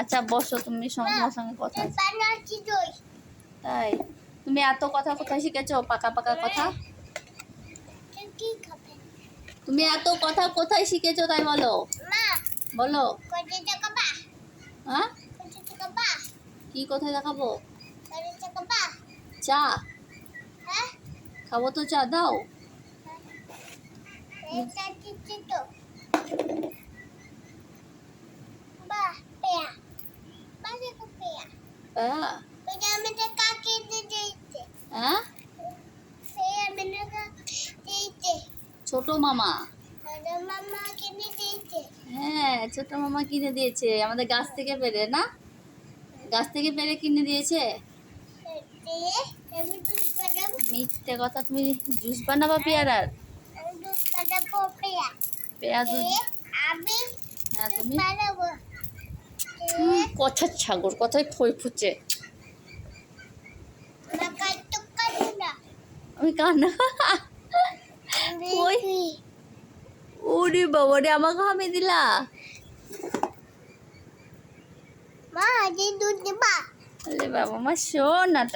আচ্ছা বসো, তুমি তোমার সঙ্গে কথা তাই, তুমি এত কথা কোথায় শিখেছো? পাকা পাকা কথা? তুমি এত কথা কোথায় শিখেছো তাই বলো? বলো। হ্যাঁ? কি কোথায় দেখাবো? চা। খাব তো চা, দাও হ্যাঁ হ্যাঁ ছোট মামা হ্যাঁ ছোট মামা কিনে দিয়েছে আমাদের গাছ থেকে পেরে না গাছ থেকে পেরে কিনে দিয়েছে মিথ্যে কথা তুমি জুস বানাবা পেয়ারার পেয়ারা দুধ হ্যাঁ তুমি বানাবো ছাগল কথায় ফই ফুচে। আমি কান্না। ওরে বাবা রে আমাকে হামে দিলা? মা দুধ দিবা আরে বাবা আমার সোনাটা